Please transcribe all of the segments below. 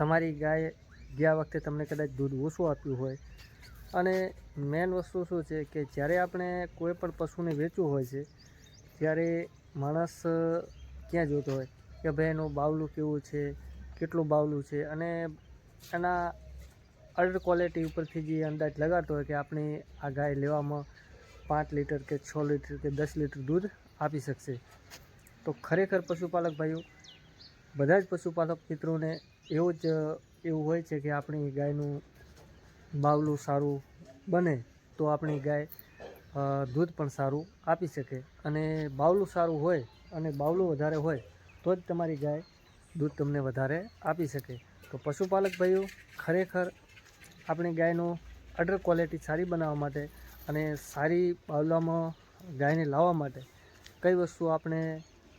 તમારી ગાય ગયા વખતે તમને કદાચ દૂધ ઓછું આપ્યું હોય. અને મેન વસ્તુ શું છે કે જ્યારે આપણે કોઈ પણ પશુને વેચવું હોય છે, ત્યારે માણસ ક્યાં જોતો હોય? કે ભાઈ એનું બાવલું કેવું છે? કેટલું બાવલું છે? અને એના અડર ક્વોલિટી ઉપરથી જે અંદાજ લગાડતો હોય કે આપણે આ ગાય લેવામાં પાંચ લીટર કે છ લીટર કે દસ લીટર દૂધ આપી શકશે. તો ખરેખર પશુપાલક ભાઈઓ, બધા જ પશુપાલક મિત્રોને એવું જ, એવું હોય છે કે આપણી ગાયનું બાવલું સારું બને તો આપણી ગાય દૂધ પણ સારું આપી શકે. અને બાવલું સારું હોય અને બાવલું વધારે હોય તો જ તમારી ગાય દૂધ તમને વધારે આપી શકે. તો પશુપાલક ભાઈઓ, ખરેખર આપણી ગાયનું અડર ક્વોલિટી સારી બનાવવા માટે અને સારી બાવલામાં ગાયને લાવવા માટે કઈ વસ્તુ આપણે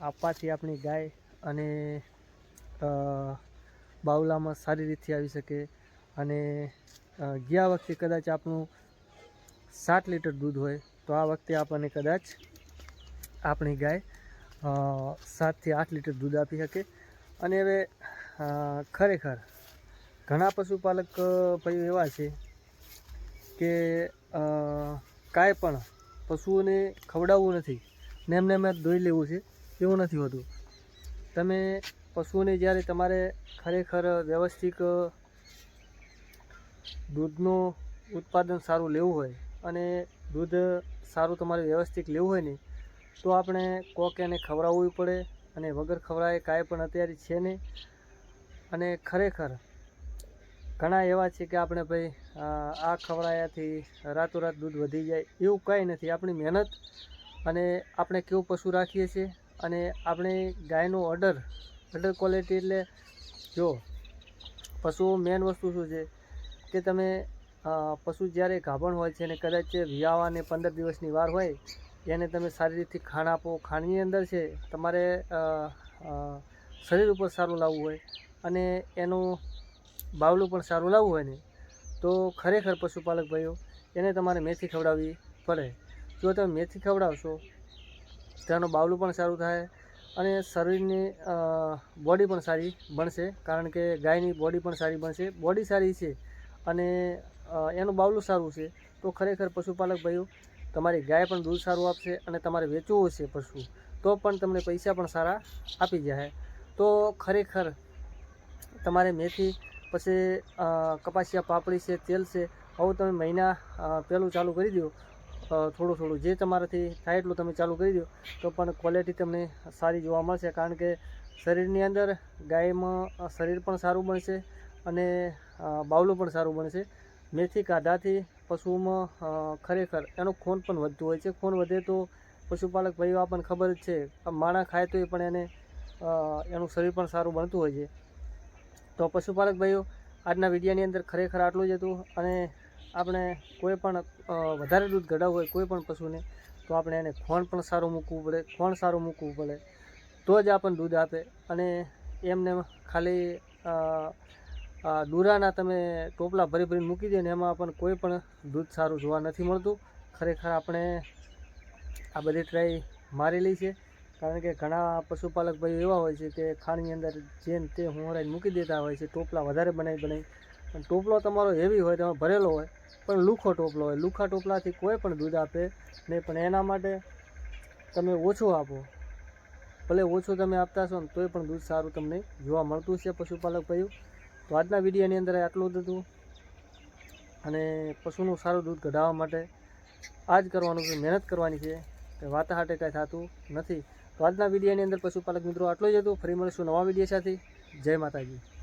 આપવાથી આપણી ગાય અને બાવલામાં સારી રીતે આવી શકે. અને ગયા વખતે કદાચ આપણું સાત લીટર દૂધ હોય, તો આ વખતે આપણને કદાચ આપણી ગાય સાતથી આઠ લીટર દૂધ આપી શકે. અને હવે ખરેખર ઘણા પશુપાલક ભાઈઓ એવા છે કે કાંઈ પણ પશુઓને ખવડાવવું નથી ને એમને એમ દોઈ લેવું છે, એવું નથી હોતું. તમે પશુઓને જ્યારે તમારે ખરેખર વ્યવસ્થિત દૂધનું ઉત્પાદન સારું લેવું હોય અને દૂધ સારું તમારે વ્યવસ્થિત લેવું હોય ને, તો આપણે કોક એને ખવડાવવું પડે અને વગર ખવડાવે કાંઈ પણ અત્યારે છે નહીં. અને ખરેખર ઘણા એવા છે કે આપણે ભાઈ આ ખવડાયાથી રાતોરાત દૂધ વધી જાય એવું કાંઈ નથી. આપણી મહેનત અને આપણે કેવું પશુ રાખીએ છીએ અને આપણે ગાયનો ઓર્ડર ઓર્ડર ક્વોલિટી એટલે જો પશુઓ મેન વસ્તુ શું છે કે તમે પશુ જ્યારે ગાભણ હોય છે અને કદાચ વિયાવાને પંદર દિવસની વાર હોય, એને તમે સારી રીતથી ખાણ આપો. ખાણની અંદર છે, તમારે શરીર ઉપર સારું લાવવું હોય અને એનું બાવલું પણ સારું લાવવું હોય ને, તો ખરેખર પશુપાલક ભાઈઓ, એને તમારે મેથી ખવડાવવી પડે. જો તમે મેથી ખવડાવશો તો એનું બાવલું પણ સારું થાય અને શરીરની બોડી પણ સારી બનશે, કારણ કે ગાયની બોડી પણ સારી બનશે. બોડી સારી છે અને એનું બાવલું સારું છે. તો ખરેખર પશુપાલક ભાઈઓ, તમારી ગાય પણ દૂધ સારું આપશે અને તમારે વેચવું હશે પશુ. તો પણ તમને પૈસા પણ સારા આપી જાય. તો ખરેખર તમારે મેથી, પછી કપાસિયા, પાપડી છે, તેલ છે આવું તમે મહિના પહેલું ચાલુ કરી દો. થોડું થોડું જે તમારાથી થાય એટલું તમે ચાલુ કરી દો. તો પણ ક્વોલિટી તમને સારી જોવા મળશે, કારણ કે શરીરની અંદર ગાયમાં શરીર પણ સારું બનશે અને બાવલું પણ સારું બનશે. મેથી કાઢાથી પશુઓમાં ખરેખર એનું ખૂન પણ વધતું હોય છે. ખૂન વધે તો પશુપાલક ભાઈઓ આપણને ખબર જ છે. માણા ખાય તો પણ એને એનું શરીર પણ સારું બનતું હોય છે. તો પશુપાલક ભાઈઓ, આજના વિડીયોની અંદર ખરેખર આટલું જ હતું અને આપણે કોઈ પણ વધારે દૂધ કઢાવવું હોય કોઈ પણ પશુને, તો આપણે એને ખોણ પણ સારું મૂકવું પડે, ખોણ સારું મૂકવું પડે, તો જ આપણને દૂધ આપે. અને એમને ખાલી દૂરાના તમે ટોપલા ભરી ભરીને મૂકી દે ને, એમાં પણ કોઈ પણ દૂધ સારું જોવા નથી મળતું. ખરેખર આપણે આ બધી ટ્રાય મારેલી છે. કારણ કે ઘણા પશુપાલક ભાઈઓ એવા હોય છે કે ખાણની અંદર જેમ તે હોંરાઈને મૂકી દેતા હોય છે, ટોપલા વધારે બનાવી બનાવી પણ ટોપલો તમારો હેવી હોય, તેમાં ભરેલો હોય, પણ લુખો ટોપલો હોય. લુખા ટોપલાથી કોઈ પણ દૂધ આપે નહીં, પણ એના માટે તમે ઓછું આપો. ભલે ઓછું તમે આપતા છો ને, તોય પણ દૂધ સારું તમને જોવા મળતું છે પશુપાલક ભાઈઓ. તો આજના વિડીયોની અંદર આટલું જ હતું. અને પશુનું સારું દૂધ કઢાવવા માટે આ જ કરવાનું છે, મહેનત કરવાની છે. કે વાતાહાટે કાંઈ થતું નથી. તો આજના વિડીયોની અંદર પશુપાલક મિત્રો આટલું જ હતું. ફરી મળીશું નવા વીડિયો સાથે. જય માતાજી.